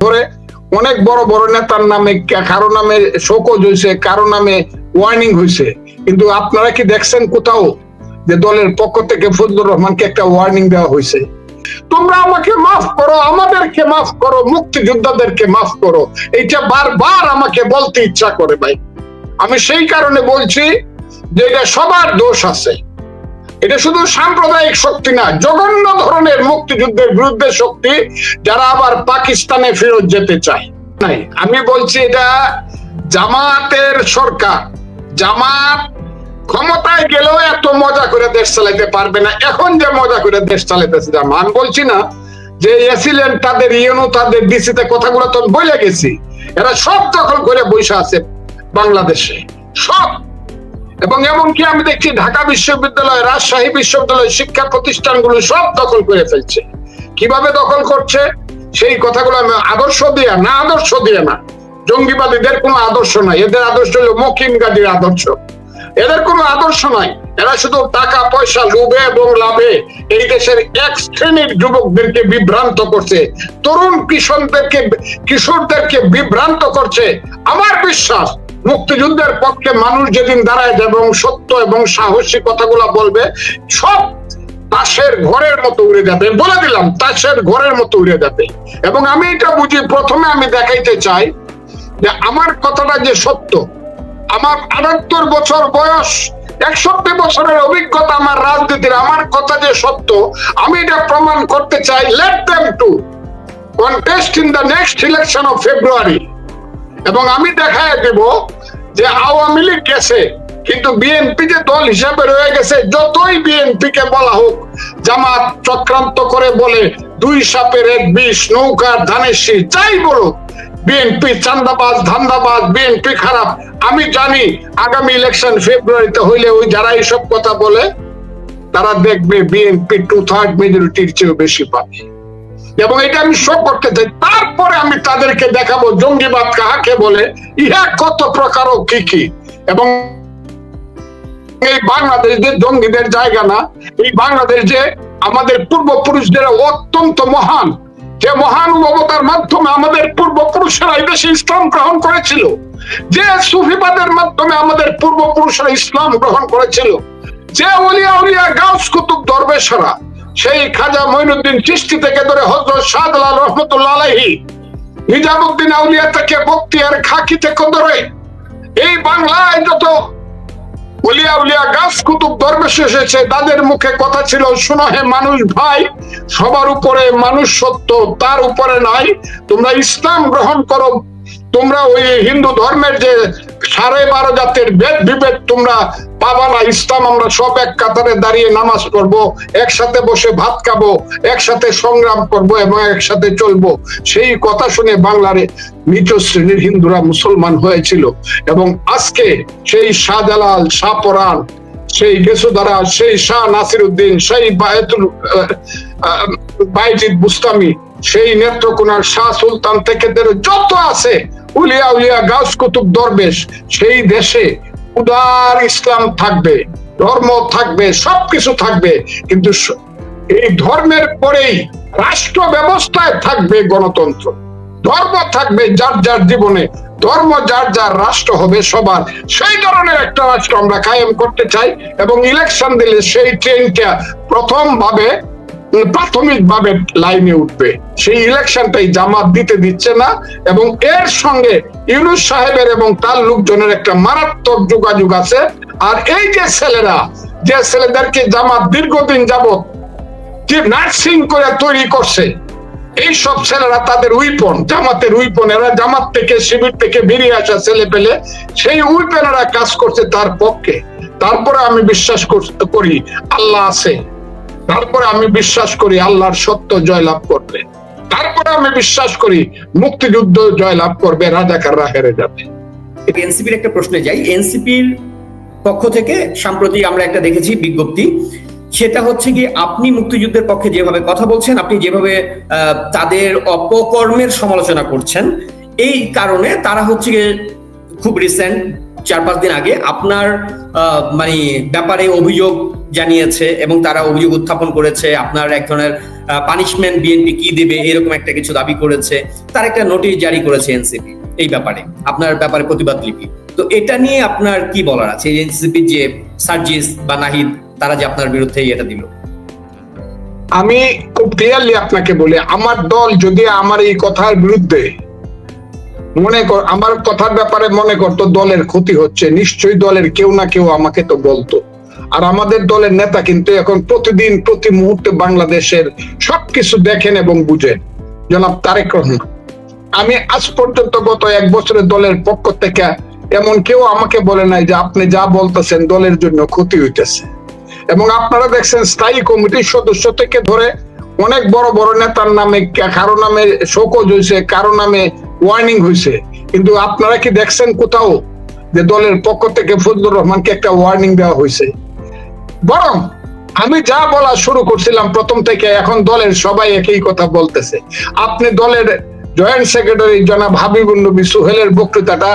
ধরে অনেক বড় বড় নেতার নামে কারও নামে শোকজ হয়েছে কারও নামে ওয়ার্নিং হয়েছে কিন্তু আপনারা কি দেখছেন কোথাও যে দলের পক্ষ থেকে ফজলুর রহমানকে একটা ওয়ার্নিং দেওয়া হয়েছে তোমরা আমাকে মাফ করো, আমাদেরকে মাফ করো, মুক্তিযোদ্ধাদেরকে মাফ করো। এইটা বারবার আমাকে বলতে ইচ্ছা করে ভাই। আমি সেই কারণে বলছি যে এটা সবার দোষ আছে। এটা শুধু সাম্প্রদায়িক শক্তি না, জঘন্য ধরনের মুক্তিযুদ্ধের বিরুদ্ধে শক্তি যারা আবার পাকিস্তানে ফেরত যেতে চায়। নাই, আমি বলছি এটা জামাতের সরকার। জামাত ক্ষমতায় গেলেও এত মজা করে দেশ চালাইতে পারবে না। এখন যে মজা করে দেশ চালাইতেছে জামা আমি বলছি না যে এসিলেন তাদের, ইউনো তাদের, ডিসিতে কথাগুলো তো বলে গেছি। এরা সব দখল করে বসে আছে বাংলাদেশে। সব। এবং এমনকি আমি দেখছি ঢাকা বিশ্ববিদ্যালয়, রাজশাহী বিশ্ববিদ্যালয় শিক্ষা প্রতিষ্ঠানগুলো সব দখল করে ফেলছে। কীভাবে দখল করছে? সেই কথাগুলো আমি আদর্শ দিয়ে, না আদর্শ দিয়ে না, জঙ্গিবাদীদের কোনো আদর্শ নাই এদের আদর্শ হলো মকিম গাজীর আদর্শ। এদের কোনো আদর্শ নাই এরা শুধু টাকা, পয়সা, লোভে এবং লাভে এই দেশের এক শ্রেণির যুবকদেরকে বিভ্রান্ত করছে। তরুণ কিশোরদেরকে কিশোরদেরকে বিভ্রান্ত করছে। আমার বিশ্বাস মুক্তিযুদ্ধের পক্ষে মানুষ যেদিন দাঁড়ায় এবং সত্য এবং সাহসী কথাগুলো বলবে, সব তাসের ঘরের মতো উড়ে যাবে। বলে দিলাম, তাসের ঘরের মতো উড়ে যাবে। এবং আমি এটা বুঝি, প্রথমে আমি দেখাইতে চাই যে আমার কথাটা যে সত্য, আমার আটাত্তর বছর বয়স, একষট্টি বছরের অভিজ্ঞতা আমার রাজনীতির, আমার কথা যে সত্য, আমি এটা প্রমাণ করতে চাই let them to contest in the next election of February এবং আমি দেখায় দেব যে আওয়ামী লীগ গেছে, কিন্তু বিএনপি যে দল হিসাবে রয়ে গেছে, যতই বিএনপি কে বলা হোক, জামাত চক্রান্ত করে বলে, দুই সাপের এক বিষ, নৌকার ধানের শীষ, যাই বলুক বিএনপি চান্দাবাজ, ধান্দাবাজ বিএনপি খারাপ। আমি জানি আগামী ইলেকশন ফেব্রুয়ারিতে হইলে ওই যারা এইসব কথা বলে, তারা দেখবে বিএনপি টু থার্ড মেজরিটির চেয়েও বেশি পাবে এবং এটা আমি শো করতে চাই তারপরে আমি তাদেরকে দেখাবো, জঙ্গিবাদ কাহাকে বলে? ইহা কত প্রকার ও কি কি? এবং এই বাংলাদেশ যে জঙ্গিদের জায়গা না, এই বাংলাদেশ যে আমাদের পূর্বপুরুষদের অত্যন্ত মহান, যে মহানুভবতার মাধ্যমে আমাদের পূর্বপুরুষেরা ইসলাম গ্রহণ করেছিল, যে সুফিবাদের মাধ্যমে আমাদের পূর্বপুরুষরা ইসলাম গ্রহণ করেছিল, যে উলিয়া উলিয়া গাউস কুতুব দরবেশরা সেই খাজা মঈনুদ্দিন চিস্তি থেকে ধরে হজরত শাহজালাল রহমতুল্লাহ আলাইহি, নিজামুদ্দিন আউলিয়া থেকে বক্তিয়ার খাকি থেকে ধরে এই বাংলায় যত উলিয়া উলিয়া গাছ কুতুব তাদের মুখে কথা ছিল, শোনো হে মানুষ ভাই, সবার উপরে মানুষ সত্য তার উপরে নাই। তোমরা ইসলাম গ্রহণ করো। তোমরা ওই হিন্দু ধর্মের যে সাড়ে বারো জাতের বেদ বিভেদ তোমরা পাবা না ইসলাম, আমরা সব এক কাতারে দাঁড়িয়ে নামাজ পড়ব, একসাথে বসে ভাত খাব, একসাথে সংগ্রাম করব এবং একসাথে চলবো। সেই কথা শুনে বাংলার নিচ শ্রেণির হিন্দুরা মুসলমান হয়েছিল এবং আজকে সেই শাহজালাল শাহপরান সেই গেসুদারা, সেই শাহ নাসির উদ্দিন সেই বায়তুল বাইজিদ বুস্তামি, সেই নেত্রকোনার শাহ সুলতান থেকে যত আছে, উলিয়া উলিয়া গাউস কুতুব দরবেশ, সেই দেশে উদার ইসলাম থাকবে, ধর্ম থাকবে, সবকিছু থাকবে, কিন্তু এই ধর্মের পরেই রাষ্ট্র ব্যবস্থায় থাকবে গণতন্ত্র। ধর্ম থাকবে যার যার জীবনে, ধর্ম যার যার রাষ্ট্র হবে সবার। সেই ধরনের একটা রাষ্ট্র আমরা কায়েম করতে চাই এবং ইলেকশন দিলে সেই ট্রেনটা প্রথম ভাবে প্রাথমিক ভাবে লাইনে উঠবে। সেই ইলেকশনটাই জামাত দিতে দিচ্ছে না এবং এর সঙ্গে ইউনুস সাহেবের এবং তার লোকজনের একটা মারাত্মক যোগাযোগ আছে। আর এই যে ছেলেরা, যে ছেলেদেরকে জামাত দীর্ঘদিন যাবত যে নার্সিং করে তৈরি করছে, এই সব ছেলেরা তাদের উইপন জামাতের উইপন এরা জামাত থেকে, শিবির থেকে বেরিয়ে আসা ছেলে পেলে, সেই উইপনেরা কাজ করছে তার পক্ষে। তারপরে আমি বিশ্বাস করি, আল্লাহ আছে। তারপরে আমি বিশ্বাস করি আল্লাহর সত্য জয়লাভ করবে। তারপরে আমি বিশ্বাস করি মুক্তিযুদ্ধ জয়লাভ করবে রাজাকাররা হেরে যাবে এনসিপির একটা প্রশ্নে যাই। এনসিপির পক্ষ থেকে সাম্প্রতি আমরা একটা দেখেছি বিজ্ঞপ্তি। সেটা হচ্ছে কি, আপনি মুক্তিযুদ্ধের পক্ষে যেভাবে কথা বলছেন, আপনি যেভাবে তাদের অপকর্মের সমালোচনা করছেন, এই কারণে তারা হচ্ছে খুব রিসেন্ট চার পাঁচ দিন আগে আপনার মানে ব্যাপারে অভিযোগ জানিয়েছে এবং তারা অভিযোগ উত্থাপন করেছে, আপনার এক ধরনের পানিশমেন্ট বিএনপি কি দেবে, এরকম একটা কিছু দাবি করেছে। তার একটা নোটিশ জারি করেছে এনসিপি এই ব্যাপারে। আপনার ব্যাপারে প্রতিবাদ লিপি। তো এটা নিয়ে আপনার কি বলার আছে? এনসিপির যে সার্জিস বা নাহিদ, তারা যে আপনার বিরুদ্ধে এটা দিল? আমি খুব ক্লিয়ারলি আপনাকে বলি, আমার দল যদি আমার এই কথার বিরুদ্ধে মনে কর আমার কথার ব্যাপারে মনে করতো, দলের ক্ষতি হচ্ছে। নিশ্চয়ই দলের কেউ না কেউ আমাকে তো বলতো। আর আমাদের দলের নেতা কিন্তু এখন প্রতিদিন, প্রতি মুহূর্তে বাংলাদেশের সবকিছু দেখেন এবং বুঝেন। জনাব তারেক রহমান, আমি আজ পর্যন্ত গত এক বছরের দলের পক্ষ থেকে এমন কেউ আমাকে বলে নাই যে আপনি যা বলতেছেন দলের জন্য ক্ষতি হইতেছে। এবং আপনারা দেখছেন স্থায়ী কমিটির সদস্য থেকে ধরে অনেক বড় বড় নেতার নামে, কারও নামে শোকজ হয়েছে কারও নামে ওয়ার্নিং হয়েছে কিন্তু আপনারা কি দেখছেন কোথাও যে দলের পক্ষ থেকে ফজলুর রহমানকে একটা ওয়ার্নিং দেওয়া হয়েছে বরং আমি যা বলা শুরু করছিলাম প্রথম থেকে, এখন দলের সবাই একই কথা বলতেছে। আপনি দলের জয়েন্ট সেক্রেটারি জনাব হাবিবুল নবী সোহেলের বক্তৃতাটা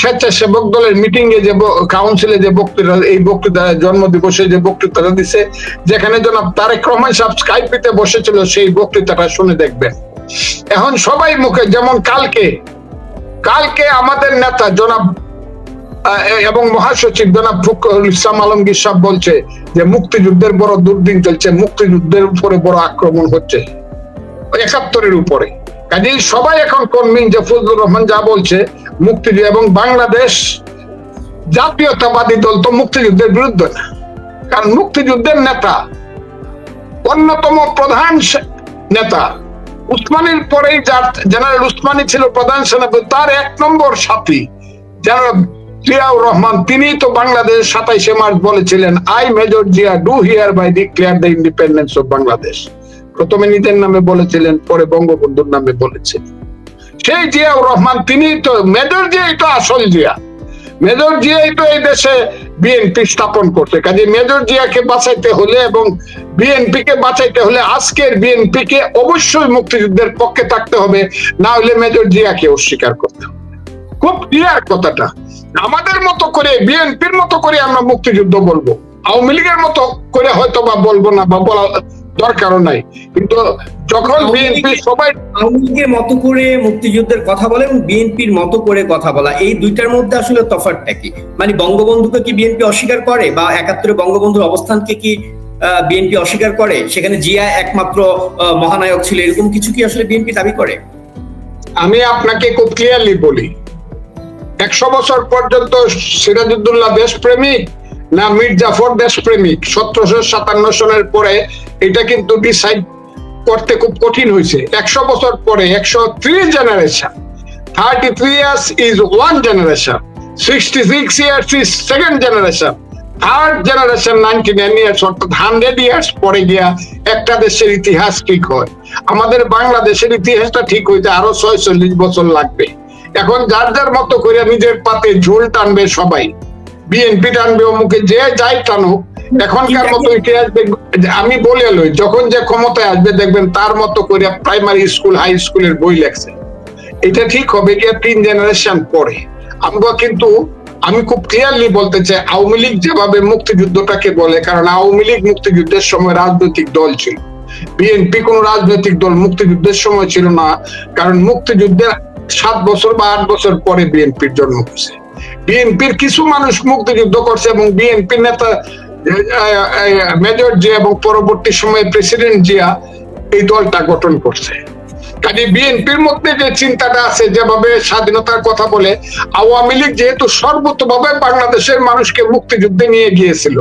স্বেচ্ছাসেবক দলের মিটিং এ যে কাউন্সিলে যে বক্তৃতা, এই বক্তৃতা জন্ম দিবসে যে বক্তৃতাটা দিছে, যেখানে জনাব তারেক রহমান সাহেব স্কাইপিতে বসেছিল, সেই বক্তৃতাটা শুনে দেখবেন। এখন সবাই মুখে, যেমন কালকে কালকে আমাদের নেতা জনাব এবং মহাসচিব জনাব ফখরুল ইসলাম আলমগীর সাহেব বলছে যে মুক্তিযুদ্ধের বড় দুর্দিন চলছে, মুক্তিযুদ্ধের উপরে বড় আক্রমণ হচ্ছে। একাত্তরের উপরে। কাজেই সবাই এখন কনভিন যে ফজলুর রহমান যা বলছে, মুক্তিযুদ্ধ এবং বাংলাদেশ জাতীয়তাবাদী দল তো মুক্তিযুদ্ধের বিরুদ্ধে না। কারণ মুক্তিযুদ্ধের নেতা অন্যতম প্রধান নেতা উসমানির পরেই যার, জেনারেল উসমানী ছিল প্রধান সেনাপতি, তার এক নম্বর সাথী, জেনারেল জিয়াউর রহমান তিনি তো বাংলাদেশ সাতাইশে মার্চ বলেছিলেন I Major Zia do hereby declare the independence of Bangladesh প্রথমে নিজের নামে বলেছিলেন, পরে বঙ্গবন্ধুর নামে বলেছিলেন। সেই জিয়াউর রহমান তিনি তো মেজর জিয়াই তো আসল জিয়া। মেজর জিয়াই তো এই দেশে বিএনপি স্থাপন করছে। কাজে মেজর জিয়াকে বাঁচাইতে হলে এবং বিএনপি কে বাঁচাইতে হলে আজকের বিএনপি কে অবশ্যই মুক্তিযুদ্ধের পক্ষে থাকতে হবে। না হলে মেজর জিয়াকে অস্বীকার করতে হবে। খুব ক্লিয়ার কথাটা। আমাদের মতো করে বিএনপির মতো করে আমরা মুক্তিযুদ্ধ বলব। আওয়ামী লীগের মতো করে হয়তো বা বলব না বা বলা দরকারও নাই। কিন্তু যখন বিএনপি সবাই আওয়ামী লীগের মতো করে মুক্তিযুদ্ধের কথা বলা এবং বিএনপির মতো করে কথা বলা এই দুইটার মধ্যে আসলে তফাৎটা কি? মানে বঙ্গবন্ধুকে কি বিএনপি অস্বীকার করে বা একাত্তরে বঙ্গবন্ধুর অবস্থানকে কি বিএনপি অস্বীকার করে? সেখানে জিয়া একমাত্র মহানায়ক ছিল এরকম কিছু কি আসলে বিএনপি দাবি করে? আমি আপনাকে খুব ক্লিয়ারলি বলি একশো বছর পর্যন্ত সিরাজউদ্দৌলা দেশপ্রেমিক না মীর জাফর দেশপ্রেমিক সতেরোশো সাতান্ন সনের পরে এটা কিন্তু ডিসাইড করতে খুব কঠিন হয়েছে। একশো বছর পরে একশো three generation thirty three years is one generation sixty six years is second generation third generation ninety nine years অর্থাৎ হান্ড্রেড ইয়ার্স পরে গিয়া একটা দেশের ইতিহাস ঠিক হয়। আমাদের বাংলাদেশের ইতিহাসটা ঠিক হইতে আরও ছয়চল্লিশ বছর লাগবে। এখন যার যার মতো করে নিজের পাতে ঝোল টানবে সবাই। বিএনপি টানবে অমুকে যে যাই টানুক এখনকার মতো ইতিহাস আমি বলে লই যখন যে ক্ষমতায় আসবে দেখবেন তার মতো করে প্রাইমারি স্কুল হাই স্কুলের বই লেখছে। এটা ঠিক হবে গিয়ে তিন জেনারেশন পরে। আমরা কিন্তু আমি খুব ক্লিয়ারলি বলতে চাই আওয়ামী লীগ যেভাবে মুক্তিযুদ্ধটাকে বলে কারণ আওয়ামী লীগ মুক্তিযুদ্ধের সময় রাজনৈতিক দল ছিল। বিএনপি কোন রাজনৈতিক দল মুক্তিযুদ্ধের সময় ছিল না কারণ মুক্তিযুদ্ধের সাত বছর বা আট বছর পরে বিএনপির জন্ম হয়েছে। বিএনপির কিছু মানুষ মুক্তিযুদ্ধ করছে এবং বিএনপি নেতা মেজর জিয়া এবং পরবর্তী সময়ে প্রেসিডেন্ট জিয়া এই দলটা গঠন করছে। কাজে বিএনপির মধ্যে যে চিন্তাটা আছে, যেভাবে স্বাধীনতার কথা বলে, আওয়ামী লীগ যেহেতু সর্বতভাবে বাংলাদেশের মানুষকে মুক্তিযুদ্ধে নিয়ে গিয়েছিল,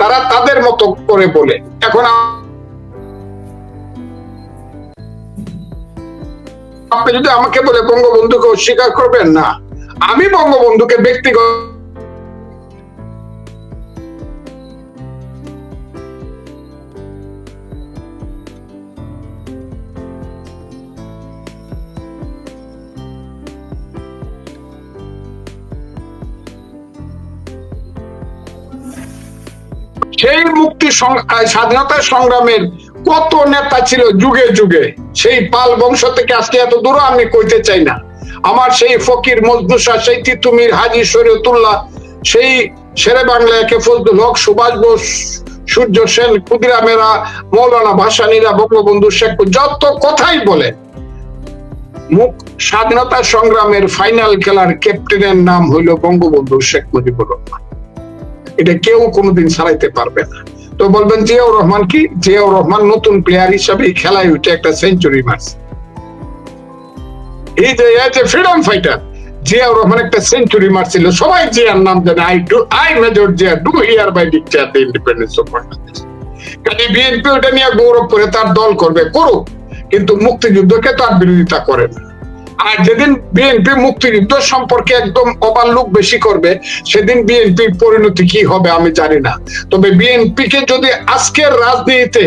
তারা তাদের মতো করে বলে। এখন আপনি যদি আমাকে বলে বঙ্গবন্ধুকে অস্বীকার করবেন না, আমি বঙ্গবন্ধুকে ব্যক্তিগত সেই মুক্তি স্বাধীনতা সংগ্রামের কত নেতা ছিল যুগে যুগে? সেই পাল বংশ থেকে আজকে এত দূর আমি কইতে চাই না। আমার সেই ফকির মজদুসা, সেই তিতুমির, হাজি শরীয়তুল্লাহ, সেই শেরে বাংলা একে ফজলুল হক, সুভাষ বোস, সূর্য সেন ক্ষুদিরামেরা মৌলানা ভাসানীরা, বঙ্গবন্ধু শেখ, যত কথাই বলে, মুখ স্বাধীনতা সংগ্রামের ফাইনাল খেলার ক্যাপ্টেনের নাম হইল বঙ্গবন্ধু শেখ মুজিবুর রহমান। এটা কেউ কোনোদিন ছাড়াইতে পারবে না। তো বলবেন জিয়াউর রহমান কি? জিয়াউর রহমান নতুন প্লেয়ার হিসাবে খেলায় উঠে একটা সেঞ্চুরি মারছে এই যে a freedom fighter Ziaur Rahman একটা সেঞ্চুরি মারছিল সবাই জিয়ার নাম জানে। I do I major Zia do hereby declare the independence of Bangladesh কাজে বিএনপি ওটা নিয়ে গৌরব করে, তার দল করবে, করুক। কিন্তু মুক্তিযুদ্ধকে তার বিরোধিতা করে না। আর যেদিন বিএনপি মুক্তিযুদ্ধ সম্পর্কে একদম ওভারলুক বেশি করবে, সেদিন বিএনপির পরিণতি কি হবে আমি জানি না। তবে বিএনপিকে যদি আজকের রাজনীতিতে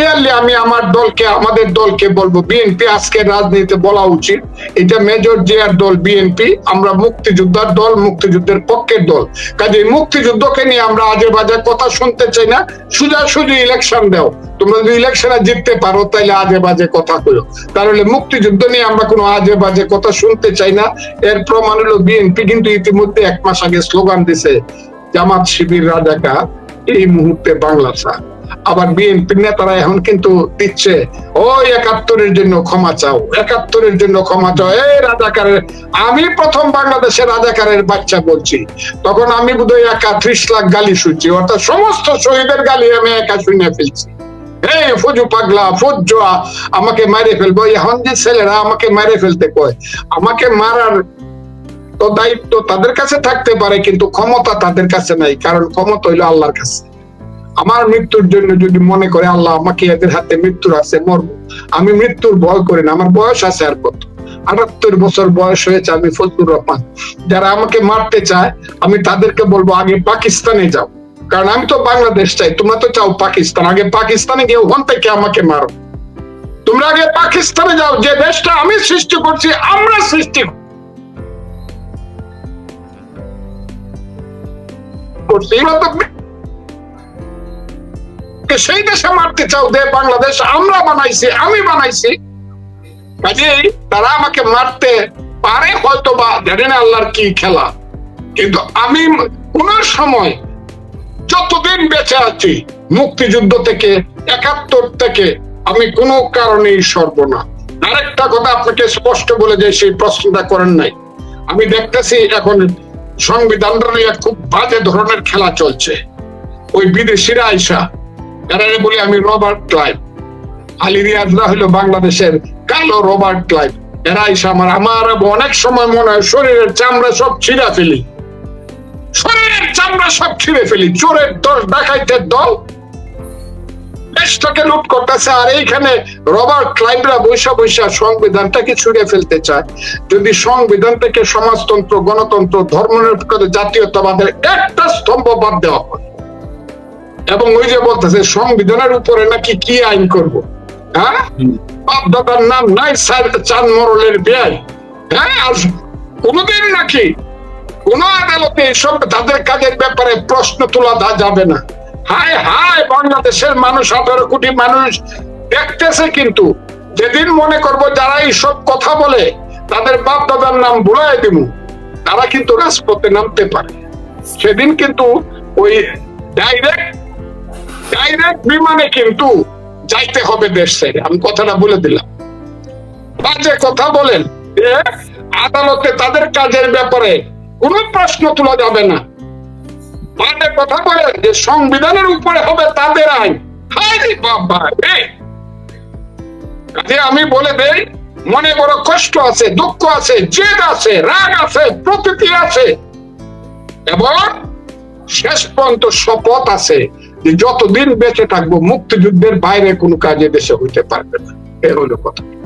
ক্লিয়ারলি আমি আমার দলকে, আমাদের দলকে বলব বিএনপি আজকের রাজনীতিতে বলা উচিত। এটা মেজর জিয়ার দল বিএনপি আমরা মুক্তিযোদ্ধার দল, মুক্তিযুদ্ধের পক্ষের দল। কাজে মুক্তিযুদ্ধকে নিয়ে আমরা আজে বাজে কথা শুনতে চাই না, সুজা সুজি ইলেকশন দাও। তোমরা যদি ইলেকশনে জিততে পারো তাহলে আজে বাজে কথা হলো তাহলে মুক্তিযুদ্ধ নিয়ে আমরা কোনো আজে বাজে কথা শুনতে চাই না। এর প্রমাণ হলো বিএনপি কিন্তু ইতিমধ্যে এক মাস আগে স্লোগান দিছে, জামাত শিবির রাজাকা, এই মুহূর্তে বাংলা স্যার আবার বিএনপি নেতারা এখন কিন্তু দিচ্ছে, ওই একাত্তরের জন্য ক্ষমা চাও, একাত্তরের জন্য ক্ষমা চাও। এই রাজাকারের, আমি প্রথম বাংলাদেশের রাজাকারের বাচ্চা বলছি। তখন আমি বোধহয় একা ত্রিশ লাখ গালি শুনছি, অর্থাৎ সমস্ত শহীদের গালি আমি একা শুনে ফেলছি। এই ফজু পাগলা ফজ্জা আমাকে মারে ফেলব। এখন যে ছেলেরা আমাকে মারে ফেলতে কয়, আমাকে মারার তো দায়িত্ব তাদের কাছে থাকতে পারে, কিন্তু ক্ষমতা তাদের কাছে নাই, কারণ ক্ষমতা হইল আল্লাহর কাছে। আমার মৃত্যুর জন্য যদি মনে করে আল্লাহ আমাকে এদের হাতে মৃত্যুর আছে, মরবো। আমি মৃত্যুর ভয় করি না, আমার বয়স আছে আর কত। আটাত্তর বছর বয়স হয়েছে আমি ফজলুর রহমান। যারা আমাকে মারতে চায়, আমি তাদেরকে বলব, আগে পাকিস্তানে যাও। কারণ আমি তো বাংলাদেশ চাই, তোমরা তো চাও পাকিস্তান। আগে পাকিস্তানে গিয়ে ওখান থেকে আমাকে মারো। তোমরা আগে পাকিস্তানে যাও, যে দেশটা আমি সৃষ্টি করছি, আমরা সৃষ্টি করছি। কে সেই দেশে মারতে চাও, দে বাংলাদেশ, আমরা বানাইছি, আমি বানাইছি। কাজেই তারা আমাকে মারতে পারে হয়তো বা জানি না আল্লাহর কি খেলা। কিন্তু আমি কোন সময় যতদিন বেঁচে আছি, মুক্তিযুদ্ধ থেকে, একাত্তর থেকে, আমি কোনো কারণেই সরব না। আরেকটা কথা আপনাকে স্পষ্ট বলে যে সেই প্রশ্নটা করেন নাই। আমি দেখতেছি এখন সংবিধানটা নিয়ে খুব বাজে ধরনের খেলা চলছে। ওই বিদেশিরা আইসা এরা বলি আমি রবার্ট ক্লাইভ। বাংলাদেশের কালো রবার্ট ক্লাইভ। এরা আইসা আমার আমার অনেক সময় মনে হয় শরীরের চামড়া সব ছিঁড়া ফেলি। শরীরের চামড়া সব ছিঁড়ে ফেলি। চোরের দল দেশটাকে লুট করতেছে। আর এইখানে রবার্ট ক্লাইভরা বৈশা বৈশা সংবিধানটাকে ছুড়ে ফেলতে চায়। যদি সংবিধান থেকে সমাজতন্ত্র, গণতন্ত্র, ধর্মনিরপেক্ষ জাতীয়তাবাদের একটা স্তম্ভ বাদ দেওয়া হয় এবং ওই যে বলতেছে সংবিধানের উপরে নাকি কি আইন করব? হ্যাঁ? বাপ দাদার নাম নাই চাঁদ মরলের ব্যয় হ্যাঁ আর কোনোদিন নাকি কোন আদালতে এসব তাদের কাজের ব্যাপারে প্রশ্ন তোলা যাবে না। হায় হায় বাংলাদেশের মানুষ আঠারো কোটি মানুষ দেখতেছে কিন্তু। যেদিন মনে করব যারা এইসব কথা বলে তাদের বাপ দাদার নাম ভুলাই দিব তারা কিন্তু রাজপথে নামতে পারে। সেদিন কিন্তু ওই ডাইরেক্ট ডাইরেক্ট বিমানে কিন্তু যাইতে হবে দেশ ছেড়ে। আমি কথাটা বলে দিলাম। বাজে কথা বলেন। যে আদালতে তাদের কাজের ব্যাপারে কোন প্রশ্ন তোলা যাবে না। বাজে কথা বলেন যে সংবিধানের উপরে হবে তাদের আইন। হায় বাবা কাজে আমি বলে দেই, মনে বড় কষ্ট আছে, দুঃখ আছে, জেদ আছে, রাগ আছে প্রকৃতি আছে। এবং শেষ পর্যন্ত শপথ আছে। যতদিন বেঁচে থাকব মুক্তিযুদ্ধের বাইরে কোনো কাজে দেশে হইতে পারবে না। এ হলো কথা।